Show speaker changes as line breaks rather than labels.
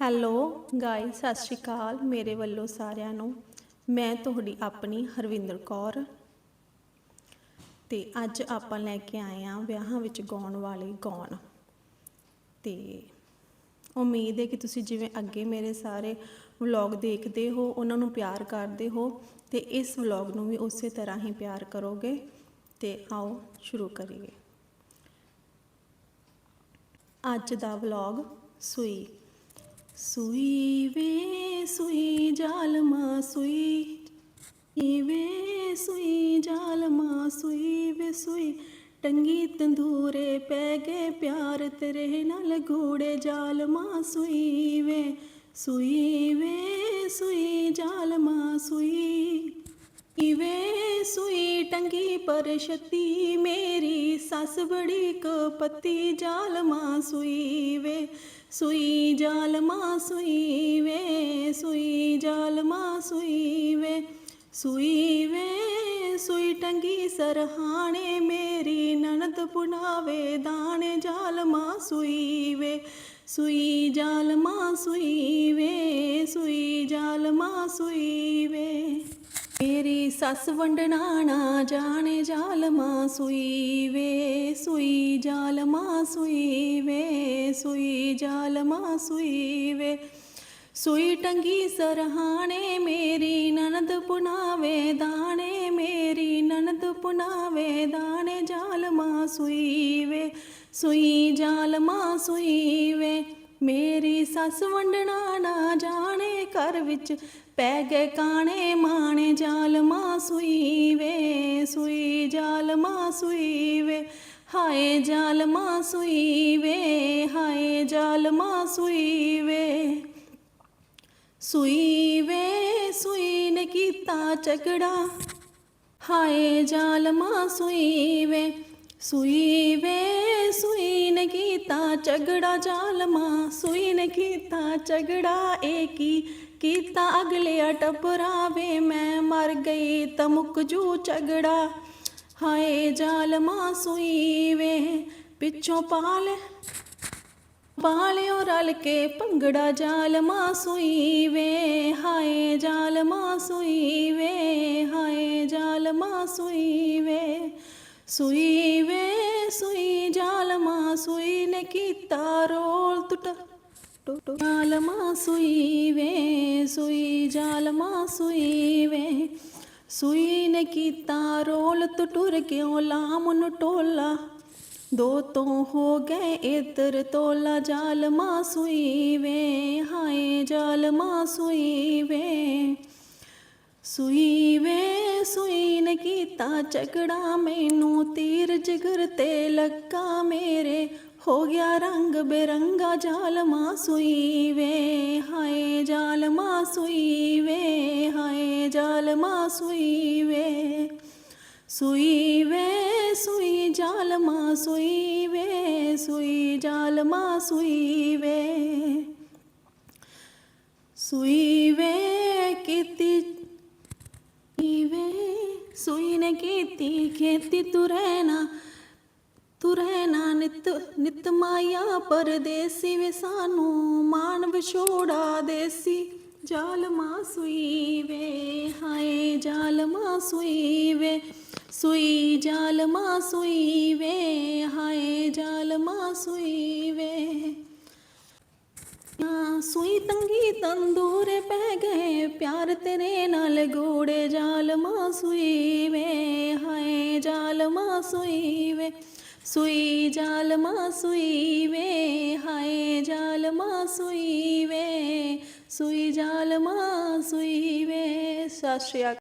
Hello guys, ਸਤਿ ਸ਼੍ਰੀ ਅਕਾਲ ਮੇਰੇ ਵੱਲੋਂ ਸਾਰਿਆਂ ਨੂੰ। ਮੈਂ ਤੁਹਾਡੀ ਆਪਣੀ ਹਰਵਿੰਦਰ ਕੌਰ। ਤੇ ਅੱਜ ਆਪਾਂ ਲੈ ਕੇ ਆਏ ਆ ਵਿਆਹਾਂ ਵਿੱਚ ਗਾਉਣ ਵਾਲੇ ਗਾਉਣ। ਤੇ ਉਮੀਦ ਹੈ ਕਿ ਤੁਸੀਂ ਜਿਵੇਂ ਅੱਗੇ ਮੇਰੇ ਸਾਰੇ ਵਲੌਗ ਦੇਖਦੇ ਹੋ, ਉਹਨਾਂ ਨੂੰ ਪਿਆਰ ਕਰਦੇ ਹੋ ਤੇ ਇਸ ਵਲੌਗ ਨੂੰ ਵੀ ਉਸੇ ਤਰ੍ਹਾਂ ਹੀ ਪਿਆਰ ਕਰੋਗੇ। ਤੇ ਆਓ ਸ਼ੁਰੂ ਕਰੀਏ। ਅੱਜ ਦਾ ਵਲੌਗ ਸੂਈ ਸੂਈ ਵੇ ਸੂਈ ਜਾਲਮਾ ਸੂਈ, ਈ ਵੇ ਸੂਈ ਜਾਲਮਾ ਸੂਈ ਵੇ ਸੂਈ। ਟੰਗੀ ਤੰਦੂਰੇ ਪੈ ਗਏ ਪਿਆਰ ਤੇਰੇ ਨਾਲ ਗੂੜੇ ਜਾਲਮਾ ਸੂਈ ਵੇ। ਸੂਈ ਵੇ ਸੂਈ ਜਾਲਮਾ ਸੂਈ ਇਵੇ ਸੂਈ ਟੰਗੀ ਪਰ ਛਤੀ ਮੇਰੀ। ਸੱਸ ਬੜੀ ਕਪੱਤੀ ਜਾਲਮਾ ਸੂਈ ਵੇ। ਸੁਈ ਜਾਲਮਾ ਸੂਈ ਵੇ, ਸੂਈ ਜਾਲਮਾ ਸੂਈ ਵੇ, ਸੁਈ ਵੇ, ਸੁਈ ਟੰਗੀ ਸਰਹਾਣੇ, ਮੇਰੀ ਨਨਦ ਪੁਨਾਵੇ ਦਾਣੇ ਜਾਲਮਾ ਸੁਈ ਵੇ, ਸੂਈ ਜਾਲਮਾ ਸੂਈ ਵੇ, ਸੁਈ ਜਾਲਮਾ ਸੂਈ ਵੇ ਮੇਰੀ ਸੱਸ ਵੰਡਣਾ ਨਾ ਜਾਣੇ ਜਾਲਮਾ ਸੁਈ ਵੇ, ਸੂਈ ਜਾਲਮਾ ਸੁਈ ਵੇ, ਸੁਈ ਜਾਲਮਾ ਸੂਈ ਵੇ। ਸੁਈ ਟੰਗੀ ਸਰਹਾਣੇ ਮੇਰੀ ਨਨਦ ਪੁਨਾਵੇ ਦਾਣੇ ਮੇਰੀ ਨਨਦ ਪੁਨਾਵੇ ਦਾਣੇ ਜਾਲਮਾ ਸੂਈ ਵੇ, ਸੁਈ ਜਾਲਮਾ ਸੂਈ ਵੇ। ਮੇਰੀ ਸੱਸ ਵੰਡਣਾ ਨਾ ਜਾਣੇ ਘਰ ਵਿੱਚ, ਪੈ ਗਏ ਕਾਣੇ ਮਾਣੇ ਹਾਏ ਜਾਲਮਾ ਸੂਈ ਵੇ ਹਾਏ ਜਾਲਮਾ ਸੂਈ ਵੇ ਸੂਈ ਵੇ ਸੂਈ ਨੇ ਕੀਤਾ ਝਗੜਾ ਹਾਏ ਜਾਲਮਾ ਸੂਈ ਵੇ ਸੂਈ ਵੇ ਸੂਈ ਨੇ ਕੀਤਾ ਝਗੜਾ ਜਾਲਮਾ ਸੂਈ ਨੇ ਕੀਤਾ ਝਗੜਾ ਏ ਕੀ ਕੀਤਾ ਅਗਲੇ ਟੱਪਰਾ ਵੇ ਮੈਂ ਮਰ ਗਈ ਤਾਂ ਜੂ ਝਗੜਾ ਹਾਏ ਜਾਲਮਾ ਸੂਈ ਵੇ, ਪਿੱਛੋਂ ਪਾਲ। ਬਾਲਿਓ ਰਲ ਕੇ ਭੰਗੜਾ ਜਾਲਮਾ ਸੂਈ ਵੇ, ਹਾਏ ਜਾਲਮਾ ਸੂਈ ਵੇ, ਹਾਏ ਜਾਲਮਾ ਸੂਈ ਵੇ। ਸੂਈ ਵੇ, ਸੂਈ ਜਾਲਮਾ ਸੂਈ ਨੇ ਕੀਤਾ ਰੋਲ ਟੁੱਟ ਟੁੱਟ ਜਾਲਮਾ ਸੂਈ ਵੇ, ਸੂਈ ਜਾਲਮਾ ਸੂਈ ਵੇ ਸੂਈ ਨੇ ਕੀਤਾ ਰੋਲ ਟੁੱਟੁਰ ਕਿਉਂ ਲਾਮ ਨੂੰ ਟੋਲਾ? ਦੋ ਤੋਂ ਹੋ ਗਏ ਇਧਰ ਤੋਲਾ, ਜਾਲਮਾ ਸੂਈ ਵੇ, ਹਾਏ ਜਾਲਮਾ ਸੂਈ ਵੇ। ਸੂਈ ਵੇ, ਸੂਈ ਨੇ ਕੀਤਾ ਝਗੜਾ, ਮੈਨੂੰ ਤੀਰ ਜਿਗਰ ਤੇ ਲੱਗਾ ਮੇਰੇ। ਹੋ ਗਿਆ ਰੰਗ ਬੇਰੰਗਾ, ਜਾਲਮਾ ਸੂਈ ਵੇ, ਹਾਏ ਜਾਲਮਾ ਸੂਈ ਸੂਈ ਵੇ। ਸੂਈ ਵੇ ਸੂਈ ਜਾਲਮਾ ਸੂਈ ਵੇ ਸੂਈ ਜਾਲਮਾ ਸੂਈ ਵੇ ਸੂਈ ਵੇ ਕੀਤੀ ਵੇ ਸੂਈ ਨੇ ਕੀਤੀ ਖੇਤੀ ਤੁਰੈਨਾ ਤੁਰੈਨਾ ਨਿਤ ਨਿਤ ਮਾਇਆ ਪਰਦੇਸੀ ਵੇ ਸਾਨੂੰ ਮਾਨ ਵਿਛੋੜਾ ਦੇਸੀ ਜਾਲ ਸੂਈ ਵੇ ਜਾਲਮਾ ਸੂਈ ਵੇ ਸੂਈ ਜਾਲਮਾ ਸੂਈ ਵੇ ਹਾਏ ਜਾਲਮਾ ਸੂਈ ਵੇ ਆ ਸੂਈ ਤੰਗੀ ਤੰਦੂਰੇ ਪੈ ਗਏ ਪਿਆਰ ਤੇਰੇ ਨਾਲ ਗੂੜੇ ਜਾਲਮਾ ਸੂਈ ਵੇ ਹਾਏ ਜਾਲਮਾ ਸੂਈ ਵੇ ਸੂਈ ਜਾਲਮਾ ਸੂਈ ਵੇ ਹਾਏ ਜਾਲਮਾ ਸੂਈ ਵੇ ਸੂਈ ਜਾਲਮਾ ਸੂਈ ਵੇ ਸਤਿ ਸ਼੍ਰੀ ਅਕਾਲ